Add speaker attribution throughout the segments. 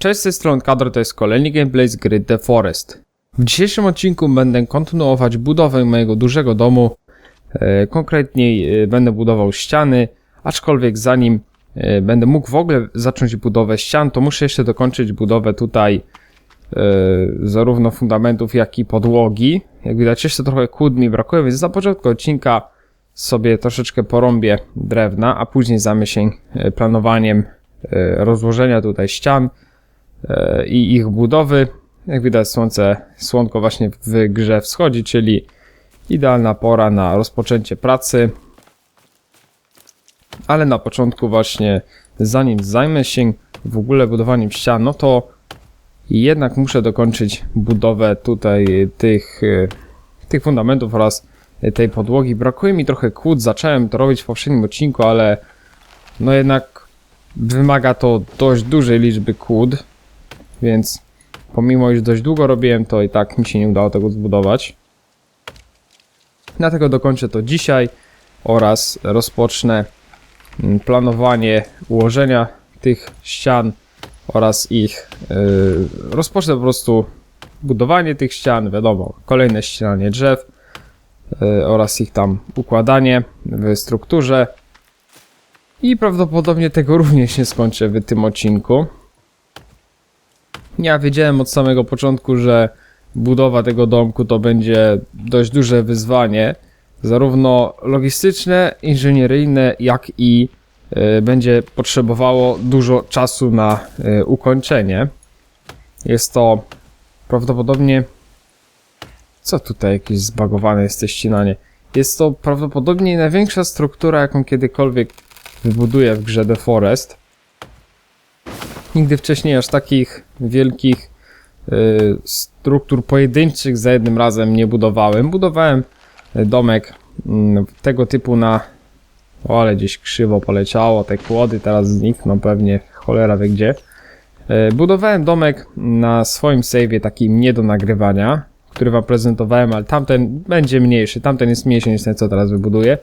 Speaker 1: Cześć, z strony Kadro, to jest kolejny gameplay z gry The Forest. W dzisiejszym odcinku będę kontynuować budowę mojego dużego domu. E, konkretniej e, będę budował ściany, aczkolwiek zanim e, będę mógł w ogóle zacząć budowę ścian, to muszę jeszcze dokończyć budowę tutaj zarówno fundamentów, jak i podłogi. Jak widać, jeszcze trochę kłód mi brakuje, więc na początku odcinka sobie troszeczkę porąbię drewna, a później zajmę planowaniem rozłożenia tutaj ścian i ich budowy. Jak widać słońce, słonko właśnie w grze wschodzi, czyli idealna pora na rozpoczęcie pracy. Ale na początku właśnie, zanim zajmę się w ogóle budowaniem ścian, no to jednak muszę dokończyć budowę tutaj tych, e, tych fundamentów oraz tej podłogi. Brakuje mi trochę kłód, zacząłem to robić w poprzednim odcinku, ale no jednak wymaga to dość dużej liczby kłód, więc pomimo iż dość długo robiłem, to i tak mi się nie udało tego zbudować. Dlatego dokończę to dzisiaj oraz rozpocznę mm, planowanie ułożenia tych ścian oraz ich yy, rozpocznę po prostu budowanie tych ścian, wiadomo, kolejne ścinanie drzew yy, oraz ich tam układanie w strukturze. I prawdopodobnie tego również nie skończę w tym odcinku. Ja wiedziałem od samego początku, że budowa tego domku to będzie dość duże wyzwanie, zarówno logistyczne, inżynieryjne, jak i y, będzie potrzebowało dużo czasu na y, ukończenie. Jest to prawdopodobnie. Co tutaj jakieś zbagowane jest te ścinanie? Jest to prawdopodobnie największa struktura, jaką kiedykolwiek wybuduję w grze The Forest. Nigdy wcześniej aż takich wielkich y, struktur pojedynczych za jednym razem nie budowałem. Budowałem y, domek mm, tego typu na... O, ale gdzieś krzywo poleciało, te kłody teraz znikną pewnie, cholera wie gdzie. Y, Budowałem domek na swoim save'ie takim nie do nagrywania, który wam prezentowałem, ale tamten będzie mniejszy, tamten jest mniejszy niż ten co teraz wybuduję.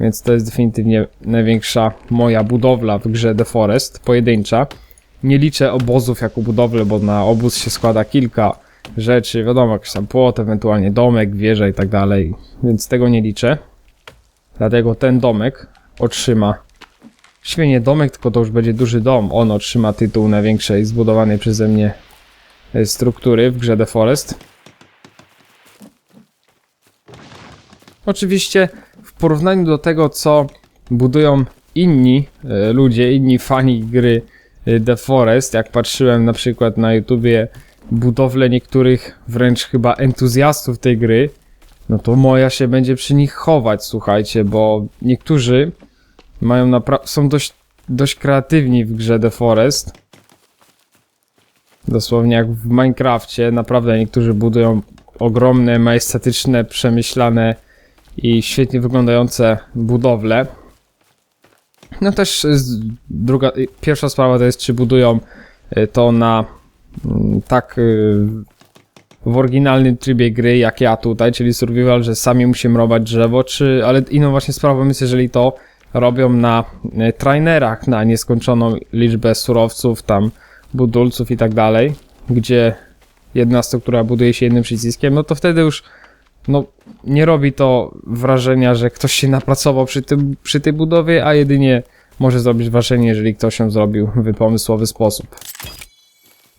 Speaker 1: Więc to jest definitywnie największa moja budowla w grze The Forest, pojedyncza. Nie liczę obozów jako budowlę, bo na obóz się składa kilka rzeczy, wiadomo, jakiś tam płot, ewentualnie domek, wieża i tak dalej, więc tego nie liczę. Dlatego ten domek otrzyma, świetnie domek, tylko to już będzie duży dom, on otrzyma tytuł największej zbudowanej przeze mnie e, struktury w grze The Forest. Oczywiście w porównaniu do tego, co budują inni e, ludzie, inni fani gry The Forest, jak patrzyłem na przykład na YouTubie budowlę niektórych wręcz chyba entuzjastów tej gry, no to moja się będzie przy nich chować, słuchajcie, bo niektórzy mają są dość, dość kreatywni w grze The Forest. Dosłownie jak w Minecrafcie, naprawdę niektórzy budują ogromne, majestatyczne, przemyślane i świetnie wyglądające budowle. No też druga, pierwsza sprawa to jest, czy budują y, to na mm, tak y, w oryginalnym trybie gry, jak ja tutaj, czyli survival, że sami musimy robić drzewo, czy, ale inną właśnie sprawą jest, jeżeli to robią na y, trainerach, na nieskończoną liczbę surowców, tam budulców i tak dalej, gdzie jedna struktura buduje się jednym przyciskiem, no to wtedy już no, nie robi to wrażenia, że ktoś się napracował przy, tym, przy tej budowie, a jedynie może zrobić wrażenie, jeżeli ktoś ją zrobił w pomysłowy sposób.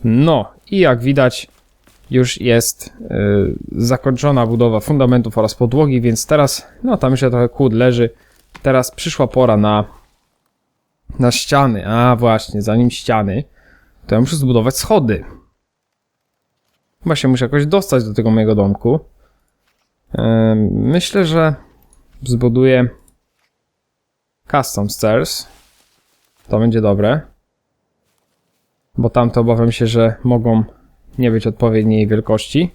Speaker 1: No, i jak widać, już jest y, zakończona budowa fundamentów oraz podłogi, więc teraz, no tam jeszcze trochę kłód leży. Teraz przyszła pora na, na ściany. A właśnie, zanim ściany, to ja muszę zbudować schody. Chyba się muszę jakoś dostać do tego mojego domku. Myślę, że zbuduję custom stairs. To będzie dobre. Bo tamte obawiam się, że mogą nie być odpowiedniej wielkości.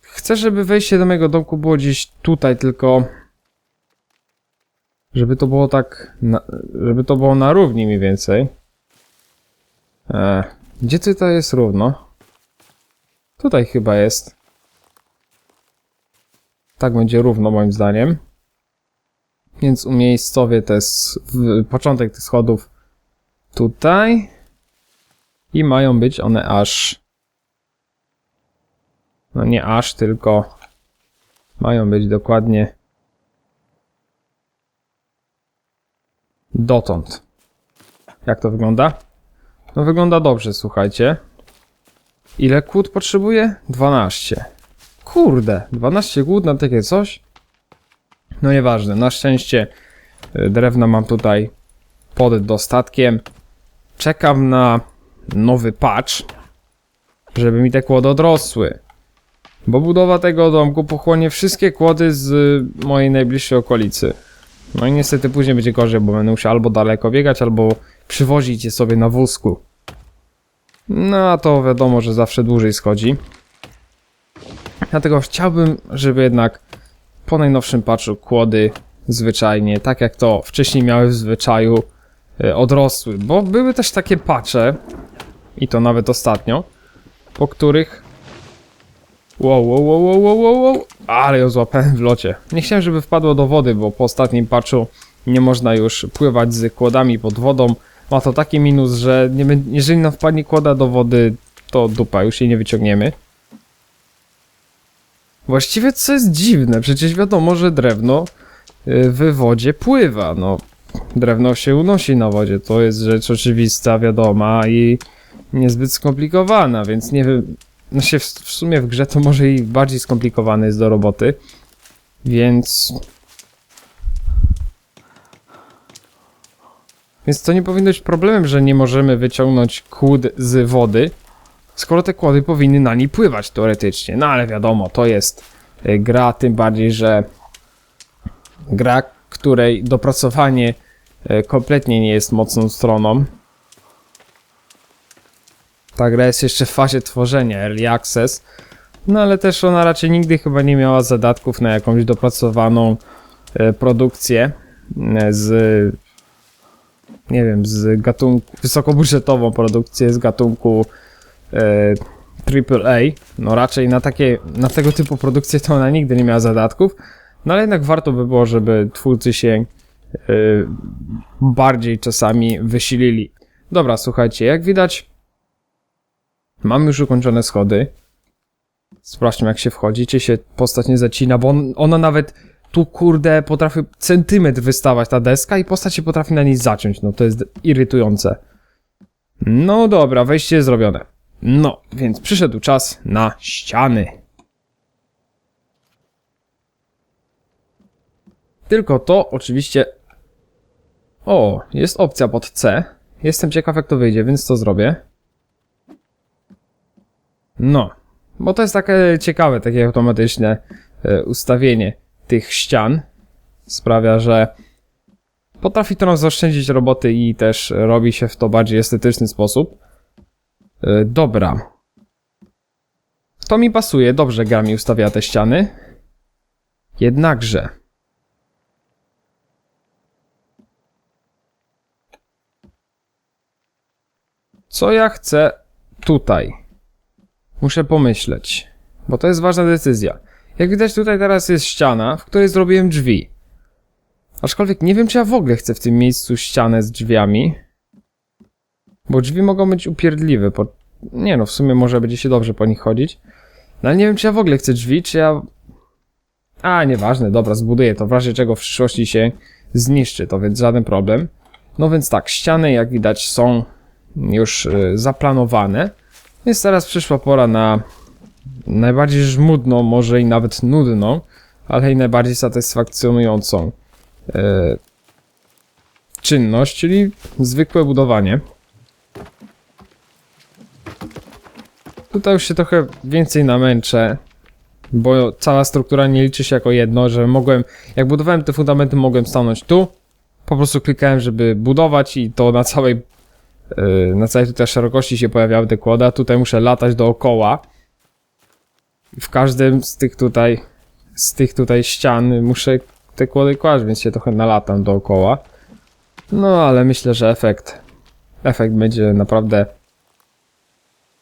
Speaker 1: Chcę, żeby wejście do mojego domku było gdzieś tutaj, tylko żeby to było tak, na, żeby to było na równi mniej więcej. E, Gdzie tutaj jest równo? Tutaj chyba jest. Tak będzie równo moim zdaniem. Więc umiejscowię te początek tych schodów tutaj. I mają być one aż... No nie aż, tylko... Mają być dokładnie... Dotąd. Jak to wygląda? No wygląda dobrze, słuchajcie. Ile kłód potrzebuję? 12. Kurde, 12 kłód na takie coś? No nieważne, na szczęście y, drewna mam tutaj pod dostatkiem. Czekam na nowy patch, żeby mi te kłody odrosły. Bo budowa tego domku pochłonie wszystkie kłody z mojej najbliższej okolicy. No i niestety później będzie gorzej, bo będę musiał albo daleko biegać, albo przywozić je sobie na wózku. No a to wiadomo, że zawsze dłużej schodzi. Dlatego chciałbym, żeby jednak po najnowszym patchu kłody zwyczajnie, tak jak to wcześniej miały w zwyczaju, y, odrosły. Bo były też takie patche, i to nawet ostatnio, po których... Wow, wow, wow, wow, wow, wow, wow, ale ją złapałem w locie. Nie chciałem, żeby wpadło do wody, bo po ostatnim patchu nie można już pływać z kłodami pod wodą. Ma to taki minus, że nie, jeżeli nam wpadnie kłoda do wody, to dupa, już jej nie wyciągniemy. Właściwie co jest dziwne, przecież wiadomo, że drewno y, w wodzie pływa, no. Drewno się unosi na wodzie, to jest rzecz oczywista, wiadoma i niezbyt skomplikowana, więc nie wiem, no się w, w sumie w grze to może i bardziej skomplikowany jest do roboty, więc... Więc to nie powinno być problemem, że nie możemy wyciągnąć kłód z wody, skoro te kłody powinny na niej pływać teoretycznie. No ale wiadomo, to jest y, gra, tym bardziej, że gra, której dopracowanie y, kompletnie nie jest mocną stroną. Ta gra jest jeszcze w fazie tworzenia, early access, no ale też ona raczej nigdy chyba nie miała zadatków na jakąś dopracowaną e, produkcję z nie wiem, z gatunku, wysokobudżetową produkcję z gatunku AAA, no raczej na takie, na tego typu produkcje to ona nigdy nie miała zadatków, no ale jednak warto by było, żeby twórcy się e, bardziej czasami wysilili. Dobra, słuchajcie, jak widać Mam już ukończone schody. Sprawdźmy jak się wchodzi, czy się postać nie zacina, bo on, ona nawet tu kurde potrafi centymetr wystawać ta deska i postać się potrafi na niej zaciąć, no to jest irytujące. No dobra, wejście zrobione. No, więc przyszedł czas na ściany. Tylko to oczywiście... O, jest opcja pod C. Jestem ciekaw jak to wyjdzie, więc to zrobię. No, bo to jest takie ciekawe, takie automatyczne e, ustawienie tych ścian. Sprawia, że potrafi to nam zaoszczędzić roboty i też robi się w to bardziej estetyczny sposób. E, dobra. To mi pasuje, dobrze gra mi ustawia te ściany. Jednakże... Co ja chcę tutaj? Muszę pomyśleć, bo to jest ważna decyzja. Jak widać tutaj teraz jest ściana, w której zrobiłem drzwi. Aczkolwiek nie wiem, czy ja w ogóle chcę w tym miejscu ścianę z drzwiami. Bo drzwi mogą być upierdliwe. Po... Nie no, w sumie może będzie się dobrze po nich chodzić. No ale nie wiem, czy ja w ogóle chcę drzwi, czy ja... A, nieważne, dobra, zbuduję to, w razie czego w przyszłości się zniszczy, to więc żaden problem. No więc tak, ściany jak widać są już y, zaplanowane. Więc teraz przyszła pora na najbardziej żmudną, może i nawet nudną, ale i najbardziej satysfakcjonującą e, czynność, czyli zwykłe budowanie. Tutaj już się trochę więcej namęczę, bo cała struktura nie liczy się jako jedno, że mogłem, jak budowałem te fundamenty, mogłem stanąć tu, po prostu klikałem, żeby budować i to na całej Yy, na całej tutaj szerokości się pojawiały te kłody, a tutaj muszę latać dookoła. W każdym z tych tutaj, z tych tutaj ścian muszę te kłody kłaść, więc się trochę nalatam dookoła. No, ale myślę, że efekt, efekt będzie naprawdę...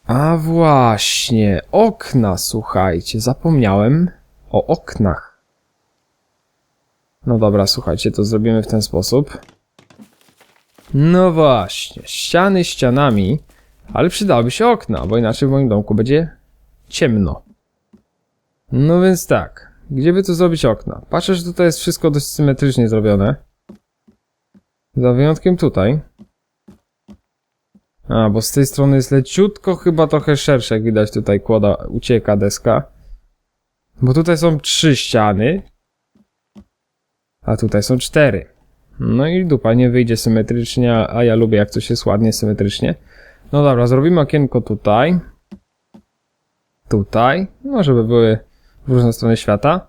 Speaker 1: A właśnie, okna, słuchajcie, zapomniałem o oknach. No dobra, słuchajcie, to zrobimy w ten sposób. No właśnie, ściany ścianami, Ale przydałyby się okna, bo inaczej w moim domku będzie ciemno. No więc tak, gdzie by tu zrobić okna? Patrzę, że tutaj jest wszystko dość symetrycznie zrobione. Za wyjątkiem tutaj. A, bo z tej strony jest leciutko, chyba trochę szersze, jak widać tutaj kłada, ucieka deska. Bo tutaj są trzy ściany, a tutaj są cztery. No i dupa nie wyjdzie symetrycznie, a- ja lubię jak coś jest ładnie symetrycznie. No dobra, zrobimy okienko tutaj. Tutaj, no żeby były w różne strony świata.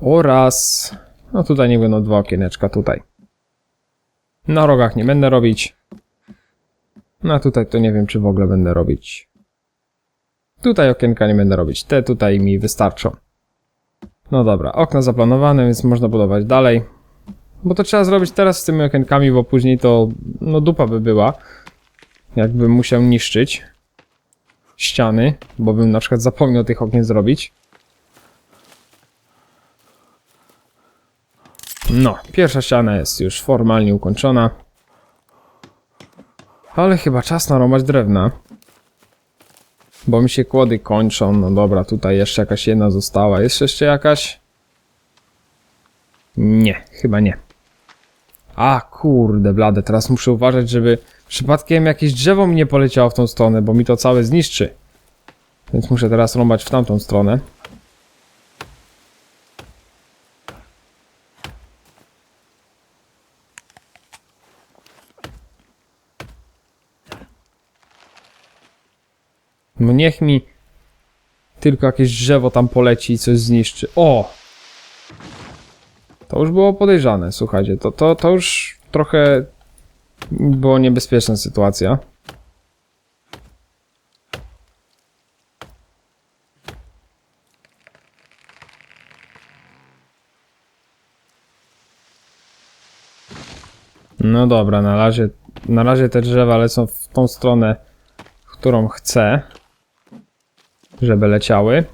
Speaker 1: Oraz, no tutaj nie będą dwa okieneczka, tutaj. Na rogach nie będę robić. No a tutaj to nie wiem, czy w ogóle będę robić. Tutaj okienka nie będę robić. Te tutaj mi wystarczą. No dobra, okna zaplanowane, więc można budować dalej. Bo to trzeba zrobić teraz z tymi okienkami, bo później to, no dupa by była. Jakbym musiał niszczyć ściany, bo bym na przykład zapomniał tych okien zrobić. No, pierwsza ściana jest już formalnie ukończona. Ale chyba czas narąbać drewna. Bo mi się kłody kończą. No dobra, tutaj jeszcze jakaś jedna została. Jest jeszcze jakaś? Nie, chyba nie. A kurde blade, teraz muszę uważać, żeby przypadkiem jakieś drzewo mi nie poleciało w tą stronę, bo mi to całe zniszczy. Więc muszę teraz rąbać w tamtą stronę. No niech mi tylko jakieś drzewo tam poleci i coś zniszczy. O! To już było podejrzane, słuchajcie. To, to, to już trochę była niebezpieczna sytuacja. No dobra, na razie, na razie te drzewa lecą w tą stronę, którą chcę, żeby leciały.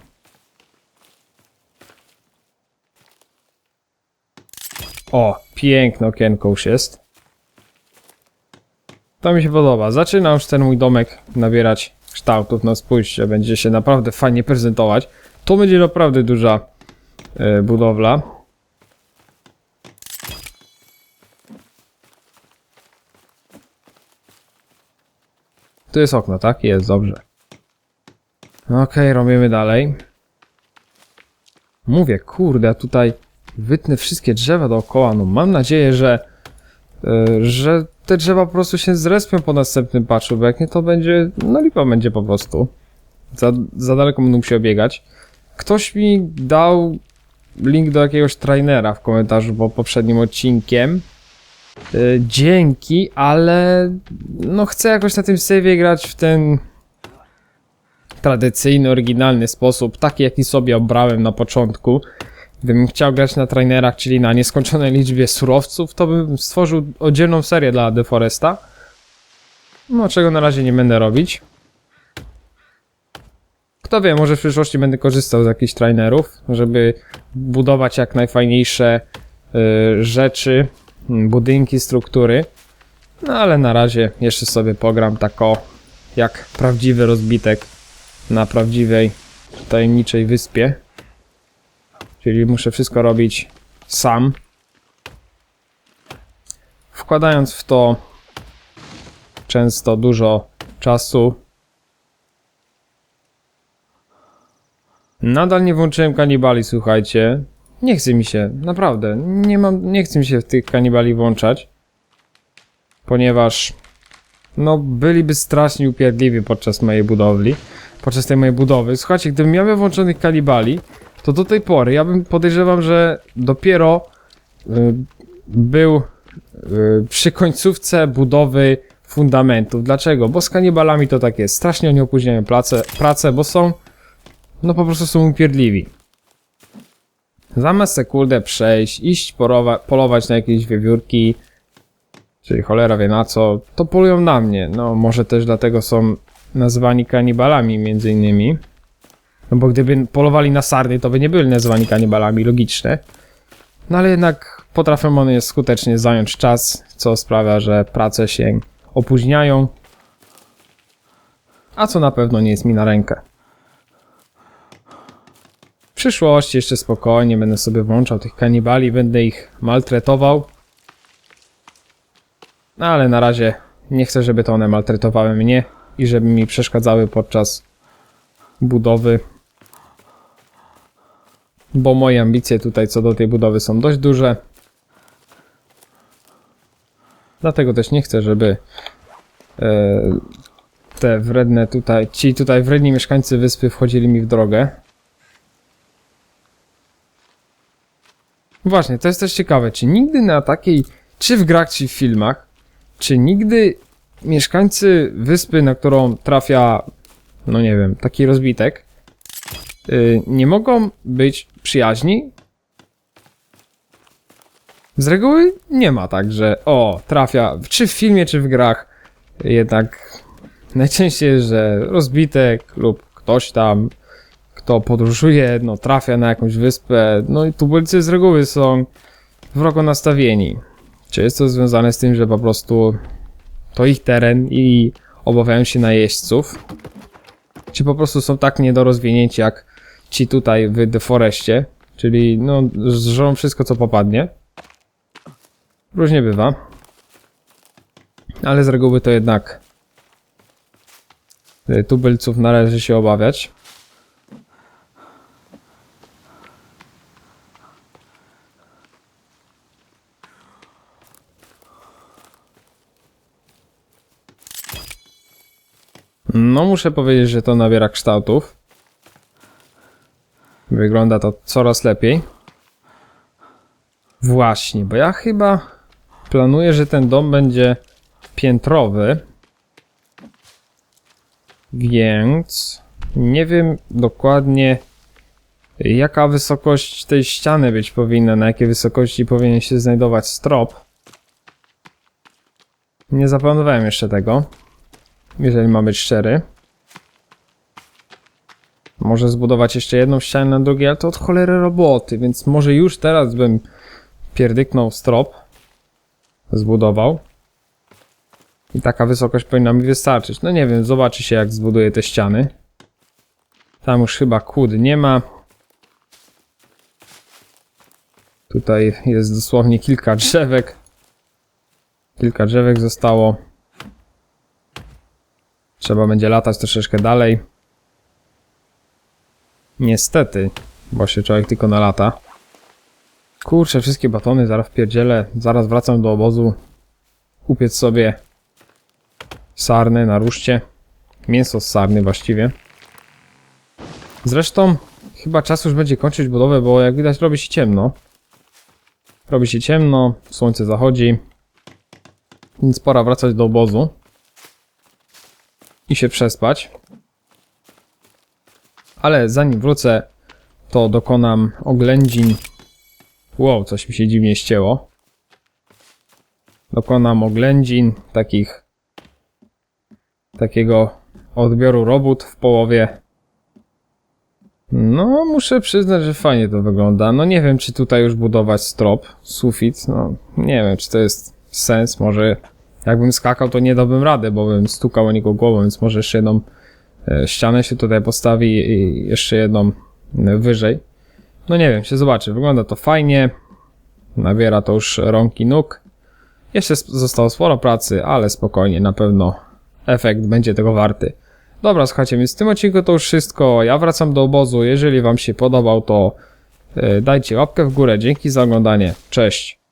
Speaker 1: O, piękne okienko już jest. To mi się podoba. Zaczyna już ten mój domek nabierać kształtów. No spójrzcie, będzie się naprawdę fajnie prezentować. To będzie naprawdę duża e, budowla. Tu jest okno, tak? Jest, dobrze. Okej, robimy dalej. Mówię, kurde, tutaj wytnę wszystkie drzewa dookoła. No mam nadzieję, że, e, że te drzewa po prostu się zrespią po następnym patchu, bo jak nie to będzie, no lipa będzie po prostu. Za, za daleko będę musiał biegać. Ktoś mi dał link do jakiegoś trainera w komentarzu pod poprzednim odcinkiem. E, Dzięki, ale no chcę jakoś na tym save'ie grać w ten tradycyjny, oryginalny sposób, taki jaki sobie obrałem na początku. Gdybym chciał grać na trainerach, czyli na nieskończonej liczbie surowców, to bym stworzył oddzielną serię dla Deforesta. No, czego na razie nie będę robić. Kto wie, może w przyszłości będę korzystał z jakichś trainerów, żeby budować jak najfajniejsze y, rzeczy, budynki, struktury. No ale na razie jeszcze sobie pogram tako jak prawdziwy rozbitek na prawdziwej tajemniczej wyspie. Czyli muszę wszystko robić sam. Wkładając w to często dużo czasu. Nadal nie włączyłem kanibali, słuchajcie. Nie chce mi się, naprawdę. Nie mam, nie chce mi się w tych kanibali włączać. Ponieważ no byliby strasznie upierdliwi podczas mojej budowli. Podczas tej mojej budowy. Słuchajcie, gdybym miał włączonych kanibali, to do tej pory ja bym podejrzewam, że dopiero y, był y, przy końcówce budowy fundamentów. Dlaczego? Bo z kanibalami to tak jest. Strasznie oni opóźniają pracę, pracę bo są no po prostu są upierdliwi. Zamiast sekundę przejść, iść porowa- polować na jakieś wiewiórki, czyli cholera wie na co, to polują na mnie. No może też dlatego są nazwani kanibalami między innymi. No bo gdyby polowali na sarny, to by nie byli nazwani kanibalami, logiczne. No ale jednak potrafią one skutecznie zająć czas, co sprawia, że prace się opóźniają. a co na pewno nie jest mi na rękę. W przyszłości jeszcze spokojnie będę sobie włączał tych kanibali, będę ich maltretował. No ale na razie nie chcę, żeby to one maltretowały mnie i żeby mi przeszkadzały podczas budowy. Bo moje ambicje tutaj co do tej budowy są dość duże. Dlatego też nie chcę, żeby e, te wredne tutaj, ci tutaj wredni mieszkańcy wyspy wchodzili mi w drogę. Właśnie, to jest też ciekawe, czy nigdy na takiej, czy w grach, czy w filmach, czy nigdy mieszkańcy wyspy, na którą trafia, no nie wiem, taki rozbitek, y, nie mogą być przyjaźni? Z reguły nie ma tak, że o, trafia, czy w filmie, czy w grach, jednak najczęściej że rozbitek lub ktoś tam, kto podróżuje, no trafia na jakąś wyspę, no i tubylcy z reguły są wrogo nastawieni. Czy jest to związane z tym, że po prostu to ich teren i obawiają się najeźdźców? Czy po prostu są tak niedorozwinięci jak ci tutaj w The Forestie, czyli no zżrą wszystko co popadnie? Różnie bywa. Ale z reguły to jednak y, tubylców należy się obawiać. No, muszę powiedzieć, że to nabiera kształtów. Wygląda to coraz lepiej. Właśnie, bo ja chyba planuję, że ten dom będzie piętrowy. Więc nie wiem dokładnie jaka wysokość tej ściany być powinna, na jakiej wysokości powinien się znajdować strop. Nie zaplanowałem jeszcze tego jeżeli mam być szczery. Może zbudować jeszcze jedną ścianę na drugiej, ale to od cholery roboty, więc może już teraz bym pierdyknął strop, zbudował. I taka wysokość powinna mi wystarczyć. No nie wiem, zobaczy się jak zbuduję te ściany. Tam już chyba kud nie ma. Tutaj jest dosłownie kilka drzewek. Kilka drzewek zostało. Trzeba będzie latać troszeczkę dalej. Niestety, bo się człowiek tylko nalata. Kurczę, wszystkie batony zaraz wpierdzielę. Zaraz wracam do obozu. Kupiec sobie sarny na ruszcie. Mięso z sarny właściwie. Zresztą chyba czas już będzie kończyć budowę, bo jak widać robi się ciemno. Robi się ciemno, słońce zachodzi. Więc pora wracać do obozu i się przespać. Ale zanim wrócę, to dokonam oględzin. Wow, coś mi się dziwnie ścięło. Dokonam oględzin takich takiego odbioru robót w połowie. No, muszę przyznać, że fajnie to wygląda. No nie wiem, czy tutaj już budować strop, sufit. No, nie wiem, czy to jest sens. Może Jakbym skakał, to nie dałbym rady, bo bym stukał o niego głową, więc może jeszcze jedną e, ścianę się tutaj postawi i jeszcze jedną e, wyżej. No nie wiem, się zobaczy. Wygląda to fajnie. Nabiera to już rąk i nóg. Jeszcze zostało sporo pracy, ale spokojnie, na pewno efekt będzie tego warty. Dobra, słuchajcie, więc w tym odcinku to już wszystko. Ja wracam do obozu. Jeżeli wam się podobał, to e, dajcie łapkę w górę. Dzięki za oglądanie. Cześć.